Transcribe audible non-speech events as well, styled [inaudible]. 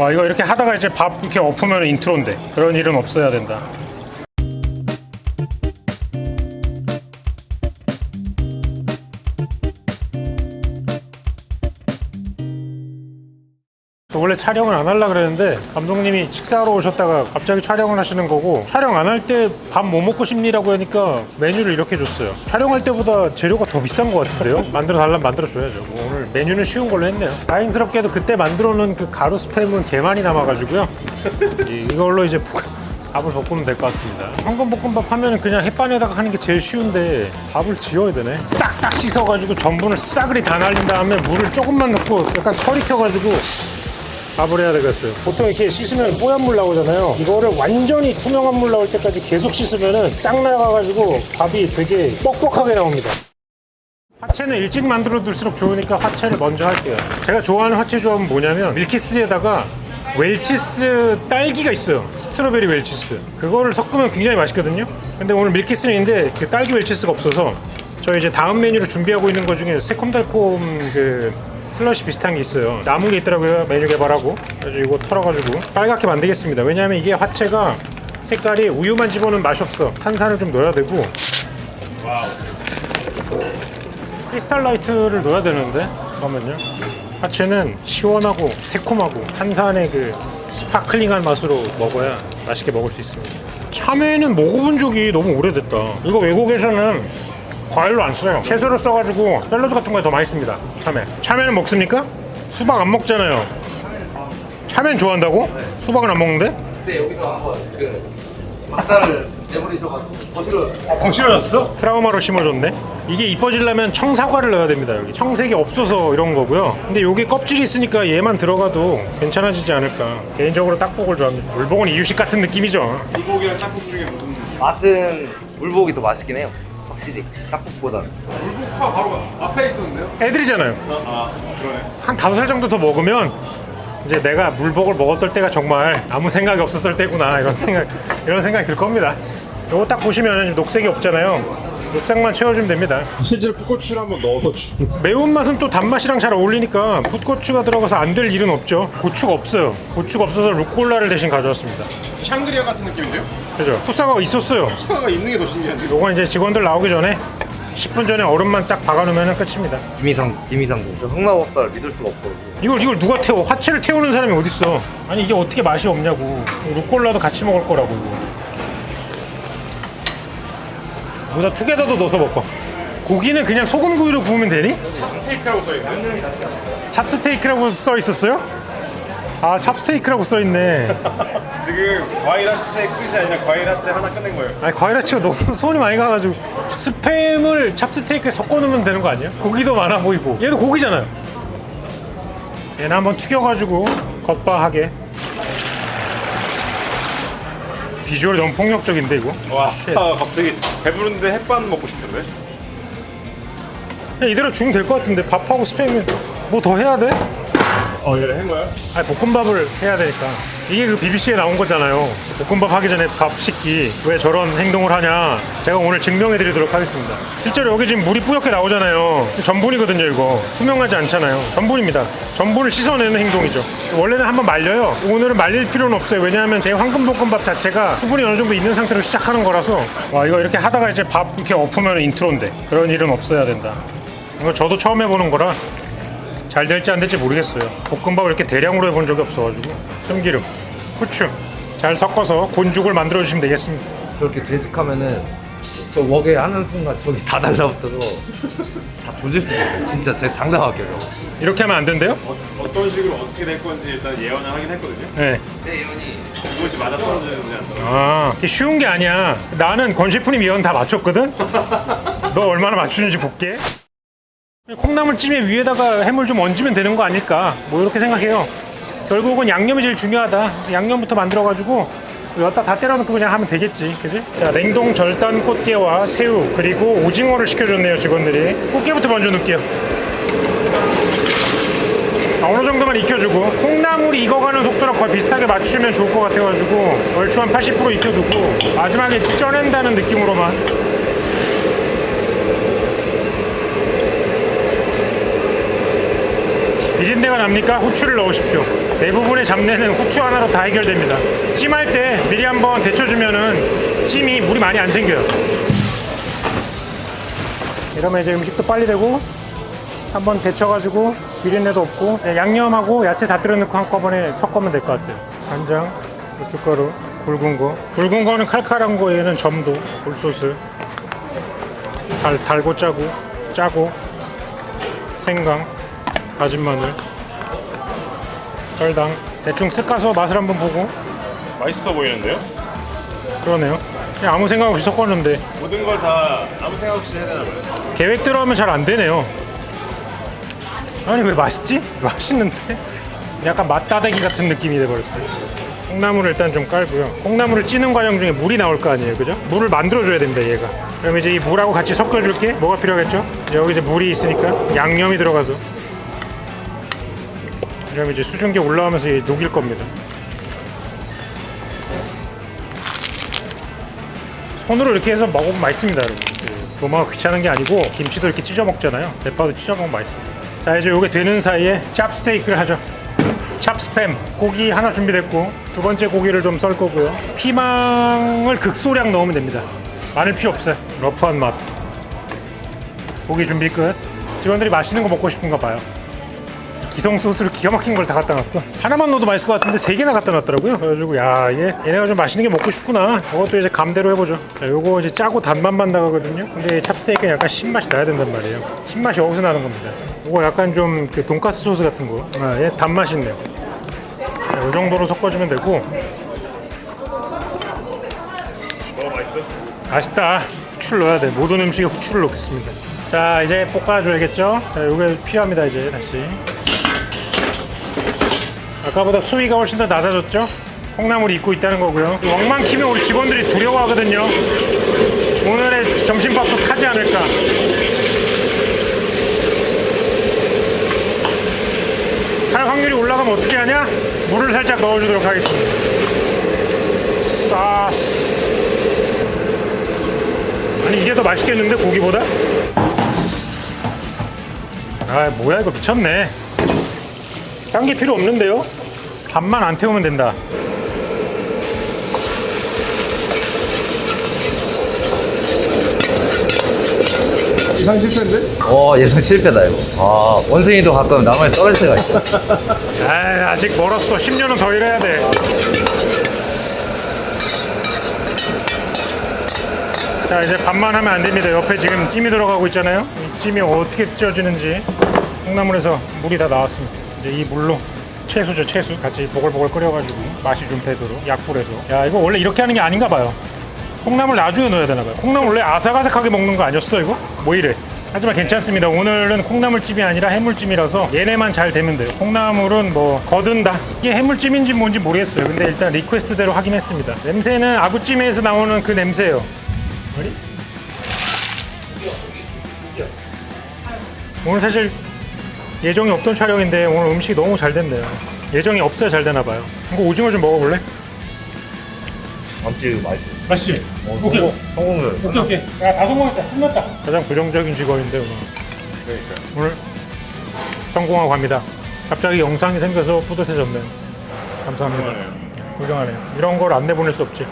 와 이거 이렇게 하다가 이제 밥 이렇게 엎으면 인트로인데 그런 일은 없어야 된다. 원래 촬영을 안 하려고 그랬는데 감독님이 식사하러 오셨다가 갑자기 촬영을 하시는 거고 촬영 안 할 때 밥 뭐 먹고 싶니라고 하니까 메뉴를 이렇게 줬어요. 촬영할 때보다 재료가 더 비싼 것 같은데요? [laughs] 만들어 달라면 만들어 줘야죠. 뭐 오늘 메뉴는 쉬운 걸로 했네요. 다행스럽게도 그때 만들어 놓은 그 가루 스팸은 개 많이 남아가지고요. 이- 이걸로 이제 볶- 밥을 볶으면 될 것 같습니다. 황금볶음밥 하면 그냥 햇반에다가 하는 게 제일 쉬운데 밥을 지어야 되네. 싹싹 씻어가지고 전분을 싸그리 다 날린 다음에 물을 조금만 넣고 약간 설익혀가지고 밥을 해야 되겠어요. 보통 이렇게 씻으면 뽀얀 물 나오잖아요. 이거를 완전히 투명한 물 나올 때까지 계속 씻으면은 싹 나가가지고 밥이 되게 뻑뻑하게 나옵니다. 화채는 일찍 만들어 둘수록 좋으니까 화채를 먼저 할게요. 제가 좋아하는 화채 조합은 뭐냐면 밀키스에다가 웰치스 딸기가 있어요. 스트로베리 웰치스. 그거를 섞으면 굉장히 맛있거든요. 근데 오늘 밀키스는 있는데 그 딸기 웰치스가 없어서 저희 이제 다음 메뉴로 준비하고 있는 것 중에 새콤달콤 그 슬러시 비슷한 게 있어요. 남은 게 있더라고요. 메뉴 개발하고. 그래서 이거 털어가지고 빨갛게 만들겠습니다. 왜냐하면 이게 화채가 색깔이 우유만 집어넣으면 맛이 없어. 탄산을 좀 넣어야 되고 크리스탈 라이트를 넣어야 되는데 잠깐만요 화채는 시원하고 새콤하고 탄산의 그 스파클링한 맛으로 먹어야 맛있게 먹을 수 있습니다 참외는 먹어본 적이 너무 오래됐다 이거 외국에서는 과일로 안 써요 채소로 써가지고 샐러드 같은 거에 더 많이 씁니다 참외 참외는 먹습니까? 수박 안 먹잖아요 참외는 좋아한다고? 수박은 안 먹는데? 근데 여기서 한번 그 박살을 내버리셔가지고 거실을 더 심어졌어? 트라우마로 심어줬네. 이게 이뻐지려면 청사과를 넣어야 됩니다. 여기 청색이 없어서 이런 거고요. 근데 여기 껍질이 있으니까 얘만 들어가도 괜찮아지지 않을까. 개인적으로 딱복을 좋아합니다. 물복은 이유식 같은 느낌이죠. 불고기랑 짬뽕 중에 무슨 맛은 물복이 더 맛있긴 해요. 확실히 딱국보다는. 불고기가 바로 앞에 있었는데요? 애들이잖아요. 아 그러네 한 다섯 살 정도 더 먹으면 이제 내가 물복을 먹었을 때가 정말 아무 생각이 없었을 때구나 이런 생각 이런 생각이 들 겁니다. 요거 딱 보시면 녹색이 없잖아요. 녹색만 채워주면 됩니다. 실제로 풋고추를 한번 넣어서 주 매운맛은 또 단맛이랑 잘 어울리니까 풋고추가 들어가서 안 될 일은 없죠. 고추가 없어요. 고추가 없어서 루꼴라를 대신 가져왔습니다. 샹그리아 같은 느낌인데요? 그죠? 풋사과가 있었어요. 사과가 있는 게 더 신기한데 요건 이제 직원들 나오기 전에 10분 전에 얼음만 딱 박아놓으면 끝입니다. 김이상 김이상도 저 흑마법사를 믿을 수가 없거든요. 이걸 이걸 누가 태워? 화채를 태우는 사람이 어딨어? 아니 이게 어떻게 맛이 없냐고. 루꼴라도 같이 먹을 거라고 이거. 여기다 투게더도 넣어서 먹어. 고기는 그냥 소금구이로 구우면 되니? 스테이크라고 써있네 찹스테이크라고 써 있었어요? 아 찹스테이크라고 써 있네. [laughs] 지금 과일 하체 끝이 아니라 과일 하체 하나 끝낸 거예요 아니 과일아치가 너무 [laughs] 손이 많이 가가지고 스팸을 찹스테이크에 섞어 넣으면 되는 거 아니야? 고기도 많아 보이고 얘도 고기잖아요 얘는 한번 튀겨가지고 겉바하게 비주얼이 너무 폭력적인데 이거? 와 아, 갑자기 배부른데 햇반 먹고 싶던데? 그냥 이대로 주면 될 것 같은데 밥하고 스팸은 뭐더 해야 돼? 어 얘를 한 거야? 아니 볶음밥을 해야 되니까. 이게 그 BBC에 나온 거잖아요. 볶음밥 하기 전에 밥 씻기. 왜 저런 행동을 하냐? 제가 오늘 증명해 드리도록 하겠습니다. 실제로 여기 지금 물이 뿌옇게 나오잖아요. 전분이거든요 이거. 투명하지 않잖아요. 전분입니다. 전분을 씻어내는 행동이죠 원래는 한번 말려요. 오늘은 말릴 필요는 없어요. 왜냐하면 제 황금볶음밥 자체가 수분이 어느 정도 있는 상태로 시작하는 거라서. 와 이거 이렇게 하다가 이제 밥 이렇게 엎으면 인트로인데 그런 일은 없어야 된다. 이거 저도 처음 해보는 거라 잘 될지 안 될지 모르겠어요. 볶음밥을 이렇게 대량으로 해본 적이 없어가지고. 참기름, 후추 잘 섞어서 곤죽을 만들어 주시면 되겠습니다. 저렇게 되직하면은 저 웍에 하는 순간 저기 다 달라붙어서 다 조질 수도 있어요. 진짜 제 장담할게요. 이렇게 하면 안 된대요? 어, 어떤 식으로 어떻게 될 건지 일단 예언을 하긴 했거든요 네. 제 예언이 그것이 맞아 떨어지는지 안 떨어지는지 아, 이게 쉬운 게 아니야. 나는 권 셰프님 예언 다 맞췄거든. 너 얼마나 맞추는지 볼게. 콩나물찜에 위에다가 해물 좀 얹으면 되는 거 아닐까? 뭐 이렇게 생각해요. 결국은 양념이 제일 중요하다. 양념부터 만들어가지고 여기다 다 때려놓고 그냥 하면 되겠지, 그지? 자, 냉동 절단 꽃게와 새우 그리고 오징어를 시켜줬네요 직원들이. 꽃게부터 먼저 넣을게요. 자, 어느 정도만 익혀주고 콩나물이 익어가는 속도랑 거의 비슷하게 맞추면 좋을 것 같아가지고 얼추 한 80% 익혀두고 마지막에 쪄낸다는 느낌으로만 비린내가 납니까? 후추를 넣으십시오 대부분의 잡내는 후추 하나로 다 해결됩니다. 찜할 때 미리 한번 데쳐주면은 찜이 물이 많이 안 생겨요. 이러면 이제 음식도 빨리 되고 한번 데쳐가지고 비린내도 없고 그냥 양념하고 야채 다 들어 넣고 한꺼번에 섞으면 될 것 같아요. 간장, 고춧가루, 굵은 거. 굵은 거는 칼칼한 거 얘는 점도, 굴소스. 달, 달고 짜고, 짜고, 생강, 다진 마늘, 설당. 대충 쓱 가서 맛을 한번 보고 맛있어 보이는데요? 그러네요. 그냥 아무 생각 없이 섞었는데 모든 걸 다 아무 생각 없이 해야 되나 봐요. 계획대로 하면 잘 안 되네요. 아니 왜 맛있지? [laughs] 맛있는데? 약간 맛다대기 같은 느낌이 돼버렸어요. 콩나물을 일단 좀 깔고요. 콩나물을 찌는 과정 중에 물이 나올 거 아니에요, 그죠? 물을 만들어줘야 됩니다, 얘가. 그럼 이제 이 물하고 같이 섞어줄 게. 뭐가 필요하겠죠? 여기 이제 물이 있으니까 양념이 들어가서. 그럼 이제 수증기 올라오면서 녹일 겁니다. 손으로 이렇게 해서 먹으면 맛있습니다, 여러분. 그 도마가 귀찮은 게 아니고 김치도 이렇게 찢어 먹잖아요. 대파도 찢어 먹으면 맛있어요. 자, 이제 요게 되는 사이에 짭 스테이크를 하죠. 찹 스팸 고기 하나 준비됐고 두 번째 고기를 좀 썰 거고요. 피망을 극소량 넣으면 됩니다. 마늘 필요 없어요. 러프한 맛. 고기 준비 끝. 직원들이 맛있는 거 먹고 싶은가 봐요. 기성 소스를 기가 막힌 걸 다 갖다 놨어. 하나만 넣어도 맛있을 것 같은데 세 개나 갖다 놨더라고요. 그래가지고 야얘 얘네가 좀 맛있는 게 먹고 싶구나. 이것도 이제 감대로 해보죠. 자, 요거 이제 짜고 단맛만 나가거든요. 근데 이 찹스테이크는 약간 신맛이 나야 된단 말이에요. 신맛이 어디서 나는 겁니다. 이거 약간 좀 그 돈가스 소스 같은 거. 아, 얘 단맛이 있네요. 자, 이 정도로 섞어주면 되고 너무 맛있어? 맛있다. 후추를 넣어야 돼. 모든 음식에 후추를 넣겠습니다. 자, 이제 볶아줘야겠죠? 자, 요게 필요합니다, 이제 다시. 아까보다 수위가 훨씬 더 낮아졌죠? 콩나물이 익고 있다는 거고요. 왕만 키면 우리 직원들이 두려워하거든요. 오늘의 점심밥도 타지 않을까. 탈 확률이 올라가면 어떻게 하냐? 물을 살짝 넣어주도록 하겠습니다. 싸스. 아니 이게 더 맛있겠는데 고기보다? 아 뭐야 이거 미쳤네 딴 게 필요 없는데요? 밥만 안 태우면 된다. 이상 실패인데? 어 예상 실패다 이거. 아 원숭이도 가끔 나무에 떨어질 때가 있어. [laughs] 아 아직 멀었어. 10년은 더 일해야 돼. 자 이제 밥만 하면 안 됩니다. 옆에 지금 찜이 들어가고 있잖아요. 이 찜이 어떻게 쪄지는지. 콩나물에서 물이 다 나왔습니다. 이제 이 물로 채수죠 채수. 같이 보글보글 끓여가지고 맛이 좀 배도록 약불에서. 야 이거 원래 이렇게 하는 게 아닌가 봐요. 콩나물 나중에 넣어야 되나 봐요. 콩나물 원래 아삭아삭하게 먹는 거 아니었어 이거? 뭐 이래. 하지만 괜찮습니다. 오늘은 콩나물찜이 아니라 해물찜이라서 얘네만 잘 되면 돼요. 콩나물은 뭐 거든다. 이게 해물찜인지 뭔지 모르겠어요. 근데 일단 리퀘스트대로 확인했습니다. 냄새는 아구찜에서 나오는 그 냄새예요? 오늘 사실 예정이 없던 촬영인데 오늘 음식이 너무 잘 됐네요 예정이 없어야 잘 되나 봐요 이거 오징어 좀 먹어볼래? 감지 맛있어. 맛있지? 어, 성공, 성공을. 오케이 오케이 야 다 성공했다 끝났다 가장 부정적인 직업인데 오늘 그러니까요. 오늘 성공하고 갑니다 갑자기 영상이 생겨서 뿌듯해졌네요 감사합니다 훌륭하네요. 훌륭하네요 이런 걸 안 내보낼 수 없지